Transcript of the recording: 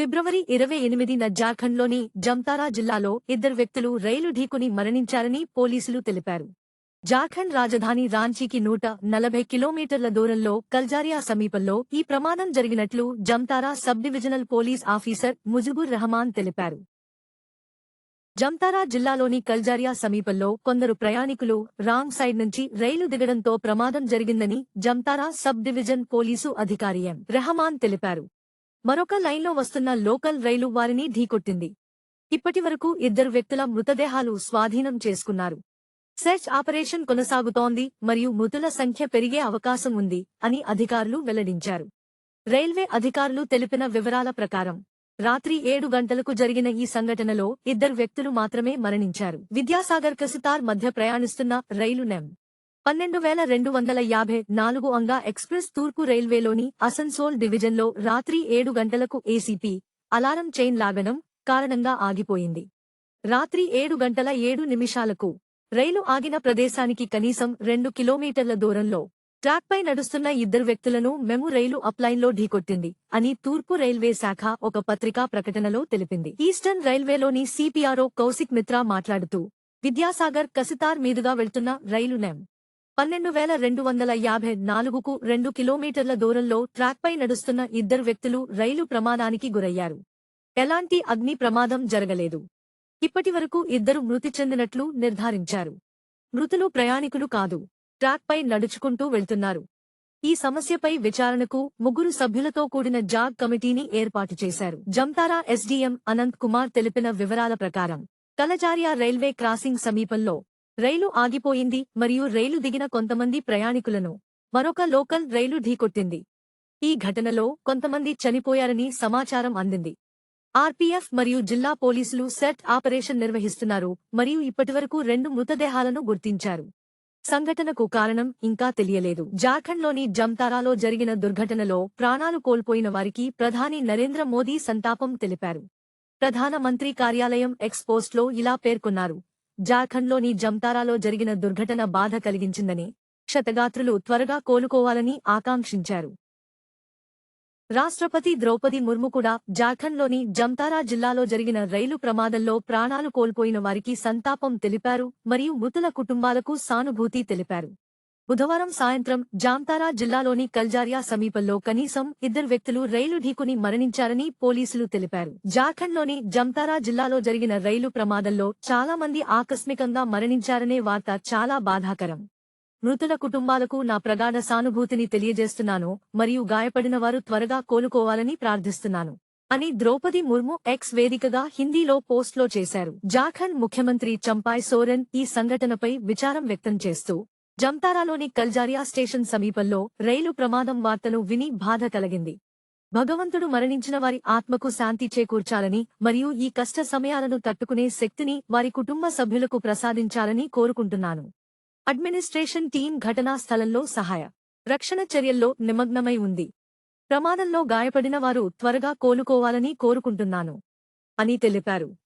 ఫిబ్రవరి ఇరవై ఎనిమిదిన జార్ఖండ్లోని జమ్తారా జిల్లాలో ఇద్దరు వ్యక్తులు రైలు ఢీకుని మరణించారని పోలీసులు తెలిపారు. జార్ఖండ్ రాజధాని రాంచీకి నూట నలభై కిలోమీటర్ల దూరంలో కల్జారియా సమీపంలో ఈ ప్రమాదం జరిగినట్లు Jamtara sub divisional police officer Mujibur Rahman తెలిపారు. జమ్తారా జిల్లాలోని కల్జారియా సమీపంలో కొందరు ప్రయాణికులు రాంగ్ సైడ్ నుంచి రైలు దిగడంతో ప్రమాదం జరిగిందని జమ్తారా సబ్ డివిజన్ పోలీసు అధికారి ఎం. రెహమాన్ తెలిపారు. మరొక లైన్లో వస్తున్న లోకల్ రైలు వారిని ఢీకొట్టింది. ఇప్పటివరకు ఇద్దరు వ్యక్తుల మృతదేహాలు స్వాధీనం చేసుకున్నారు. సెర్చ్ ఆపరేషన్ కొనసాగుతోంది మరియు మృతుల సంఖ్య పెరిగే అవకాశం ఉంది అని అధికారులు వెల్లడించారు. రైల్వే అధికారులు తెలిపిన వివరాల ప్రకారం రాత్రి ఏడు గంటలకు జరిగిన ఈ సంఘటనలో ఇద్దరు వ్యక్తులు మాత్రమే మరణించారు. విద్యాసాగర్ కసితార్ మధ్య ప్రయాణిస్తున్న రైలు నెం పన్నెండు వేల రెండు వందల యాభై నాలుగు అంగా ఎక్స్ప్రెస్ తూర్పు రైల్వేలోని అసన్సోల్ డివిజన్లో రాత్రి ఏడు గంటలకు ఏసీపీ అలారం చైన్ లాగడం కారణంగా ఆగిపోయింది. రాత్రి ఏడు గంటల ఏడు నిమిషాలకు రైలు ఆగిన ప్రదేశానికి కనీసం రెండు కిలోమీటర్ల దూరంలో ట్రాక్పై నడుస్తున్న ఇద్దరు వ్యక్తులను మెము రైలు అప్లైన్లో ఢీకొట్టింది అని తూర్పు రైల్వే శాఖ ఒక పత్రికా ప్రకటనలో తెలిపింది. ఈస్టర్న్ రైల్వేలోని సిపిఆర్ఓ కౌశిక్ మిత్రా మాట్లాడుతూ విద్యాసాగర్ కసితార్ మీదుగా వెళ్తున్న రైలు నెం పన్నెండు వేల రెండు వందల యాభై నాలుగుకు రెండు కిలోమీటర్ల దూరంలో ట్రాక్పై నడుస్తున్న ఇద్దరు వ్యక్తులు రైలు ప్రమాదానికి గురయ్యారు. ఎలాంటి అగ్ని ప్రమాదం జరగలేదు. ఇప్పటివరకు ఇద్దరు మృతి చెందినట్లు నిర్ధారించారు. మృతులు ప్రయాణికులు కాదు ట్రాక్పై నడుచుకుంటూ వెళ్తున్నారు. ఈ సమస్యపై విచారణకు ముగ్గురు సభ్యులతో కూడిన జాగ్ కమిటీని ఏర్పాటు చేశారు. జంతారా ఎస్డీఎం అనంత్ కుమార్ తెలిపిన వివరాల ప్రకారం కలజారియా రైల్వే క్రాసింగ్ సమీపంలో రైలు ఆగిపోయింది మరియు రైలు దిగిన కొంతమంది ప్రయాణికులను మరొక లోకల్ రైలు ఢీకొట్టింది. ఈ ఘటనలో కొంతమంది చనిపోయారని సమాచారం అందింది. ఆర్పీఎఫ్ మరియు జిల్లా పోలీసులు సెట్ ఆపరేషన్ నిర్వహిస్తున్నారు మరియు ఇప్పటివరకు రెండు మృతదేహాలను గుర్తించారు. సంఘటనకు కారణం ఇంకా తెలియలేదు. జార్ఖండ్లోని జంతారాలో జరిగిన దుర్ఘటనలో ప్రాణాలు కోల్పోయిన వారికి ప్రధాని నరేంద్ర మోదీ సంతాపం తెలిపారు. ప్రధానమంత్రి కార్యాలయం ఎక్స్ పోస్ట్లో ఇలా పేర్కొన్నారు. జార్ఖండ్లోని జమ్తారాలో జరిగిన దుర్ఘటన బాధ కలిగించిందని క్షతగాత్రులు త్వరగా కోలుకోవాలని ఆకాంక్షించారు. రాష్ట్రపతి ద్రౌపది ముర్ము కూడా జార్ఖండ్లోని జమ్తారా జిల్లాలో జరిగిన రైలు ప్రమాదంలో ప్రాణాలు కోల్పోయిన వారికి సంతాపం తెలిపారు మరియు మృతుల కుటుంబాలకు సానుభూతి తెలిపారు. బుధవారం సాయంత్రం జాంతారా జిల్లాలోని కల్జారియా సమీపంలో కనీసం ఇద్దరు వ్యక్తులు రైలు ఢీకుని మరణించారని పోలీసులు తెలిపారు. జార్ఖండ్లోని జంతారా జిల్లాలో జరిగిన రైలు ప్రమాదంలో చాలా మంది ఆకస్మికంగా మరణించారనే వార్త చాలా బాధాకరం. మృతుల కుటుంబాలకు నా ప్రగాఢ సానుభూతిని తెలియజేస్తున్నాను మరియు గాయపడిన వారు త్వరగా కోలుకోవాలని ప్రార్థిస్తున్నాను అని ద్రౌపది ముర్ము ఎక్స్ వేదికగా హిందీలో పోస్ట్లో చేశారు. జార్ఖండ్ ముఖ్యమంత్రి చంపాయ్ సోరెన్ ఈ సంఘటనపై విచారం వ్యక్తం చేస్తూ జంతారాలోని కల్జారియా స్టేషన్ సమీపంలో రైలు ప్రమాదం వార్తలు విని బాధ కలిగింది. భగవంతుడు మరణించిన వారి ఆత్మకు శాంతి చేకూర్చాలని మరియు ఈ కష్ట సమయాలను తట్టుకునే శక్తిని వారి కుటుంబ సభ్యులకు ప్రసాదించాలని కోరుకుంటున్నాను. అడ్మినిస్ట్రేషన్ టీం ఘటనా స్థలంలో సహాయ రక్షణ చర్యల్లో నిమగ్నమై ఉంది. ప్రమాదంలో గాయపడిన వారు త్వరగా కోలుకోవాలని కోరుకుంటున్నాను. అని తెలిపారు.